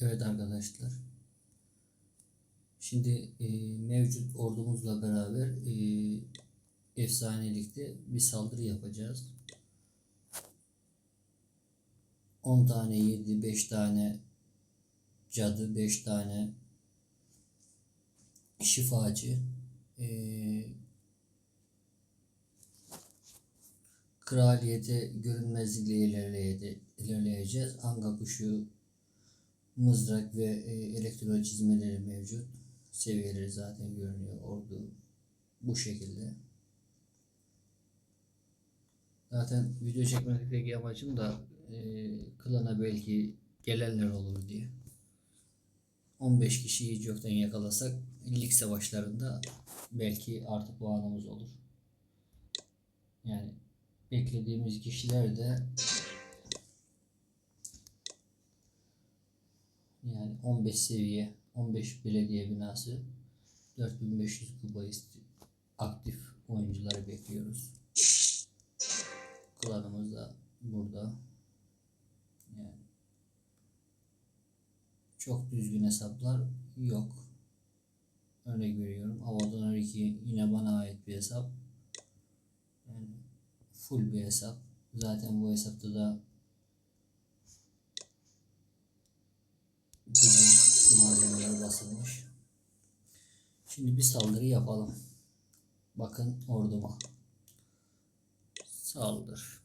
Evet arkadaşlar. Şimdi e, mevcut ordumuzla beraber e, efsanelikte bir saldırı yapacağız. 10 tane 7, 5 tane cadı, 5 tane şifacı, e, kraliyete görünmezlikle ilerleye- ilerleyeceğiz. Anga kuşu, mızrak ve e, elektro çizmeleri mevcut. Seviyeleri zaten görünüyor. Ordu bu şekilde. Zaten video çekmekteki amacım da e, klana belki gelenler olur diye. 15 kişiyi yoktan yakalasak lig savaşlarında belki artık puanımız olur. Yani beklediğimiz kişiler de yani 15 seviye 15 belediye binası 4500 kupa isti- aktif oyuncuları bekliyoruz. Klanımız da burada. Yani çok düzgün hesaplar yok. Örnek veriyorum. Avatar 2 yine bana ait bir hesap. Yani full bir hesap. Zaten bu hesapta da Şimdi bir saldırı yapalım. Bakın orduma. Saldır.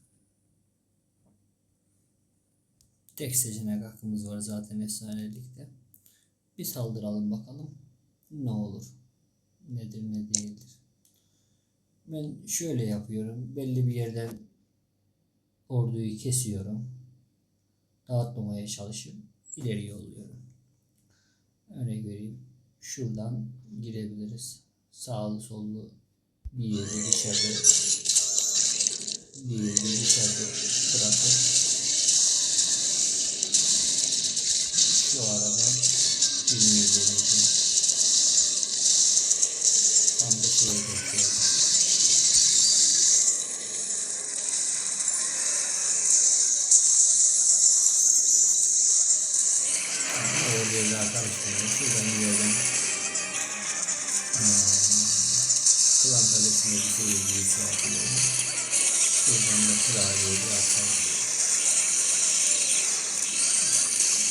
Tek seçenek hakkımız var zaten efsanelikte. Bir saldıralım bakalım. Ne olur? Nedir ne değildir. Ben şöyle yapıyorum. Belli bir yerden orduyu kesiyorum. Dağıtmamaya çalışıp ileri yolluyorum. Örnek vereyim. Şuradan girebiliriz. Sağlı sollu bir yeri dışarıda bir yeri dışarıda bırakıp şu aradan bilmeyi deneyeceğim. Tam da şeye bekliyorum. Oraya karıştırıyorum. Şuradan Bir şey yapıyorum. Şuradan da kraliye bir atalım.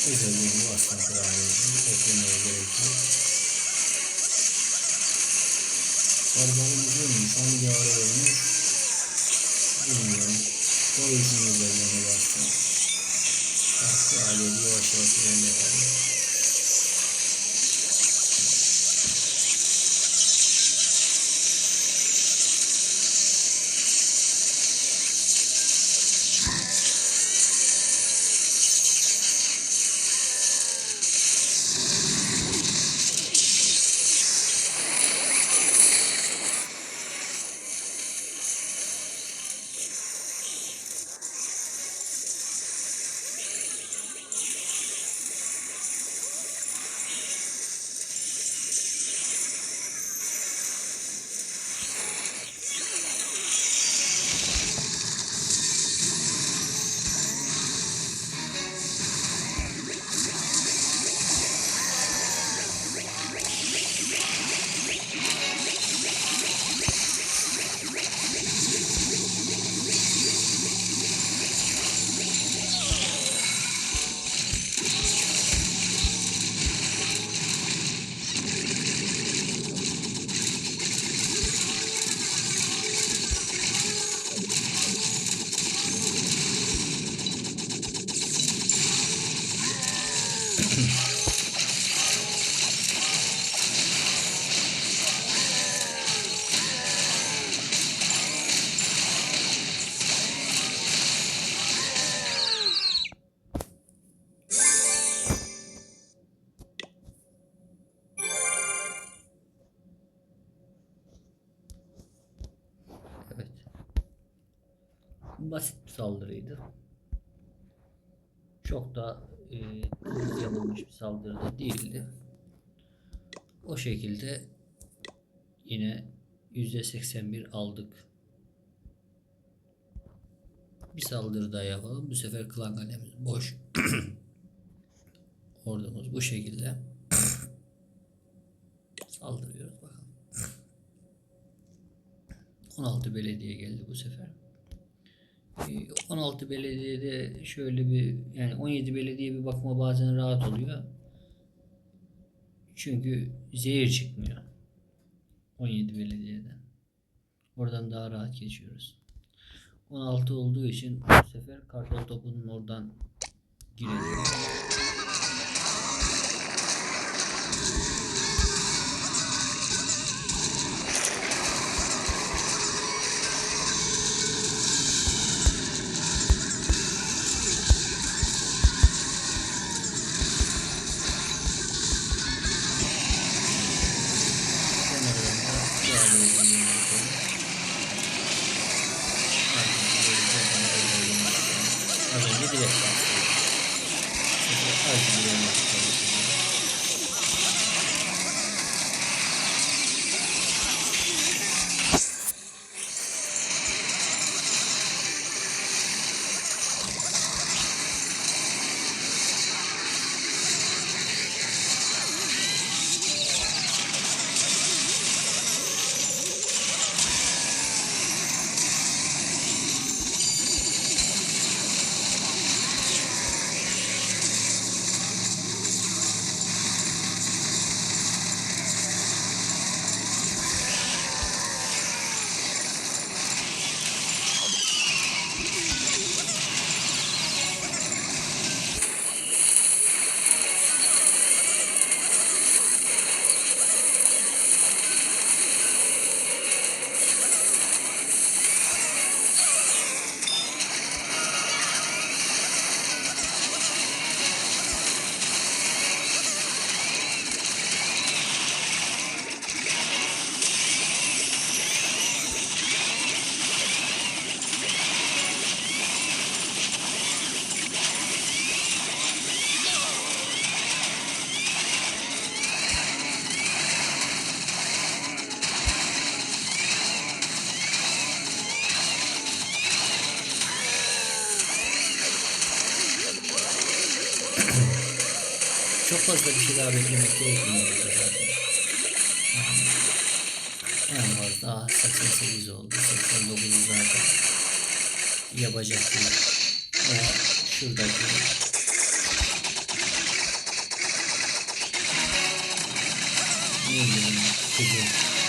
Özelliğini bastan kraliyeyi eklemeye gerek yok. Barbarımız ölmüş. Hangi ara ölmüş? Bilmiyorum. O yüzden özelliğine bastım. Kraliye yavaş yavaş ilerleyelim. Basit bir saldırıydı. Çok da e, yapılmış bir saldırı da değildi. O şekilde yine %81 aldık. Bir saldırı daha yapalım. Bu sefer klan kalemiz boş. ordumuz bu şekilde. Saldırıyoruz bakalım. 16 belediye geldi bu sefer. Ee, 16 belediyede şöyle bir yani 17 belediye bir bakıma bazen rahat oluyor. Çünkü zehir çıkmıyor. 17 belediyeden. Oradan daha rahat geçiyoruz. 16 olduğu için bu sefer kartal topunun oradan girelim. Hadi gidelim. Hadi gidelim. Çok fazla bir şey daha beklemek gerekmiyor en fazla 88 oldu. 89 zaten yapacak değil. Veya şuradaki neydi bunun? Kuzu.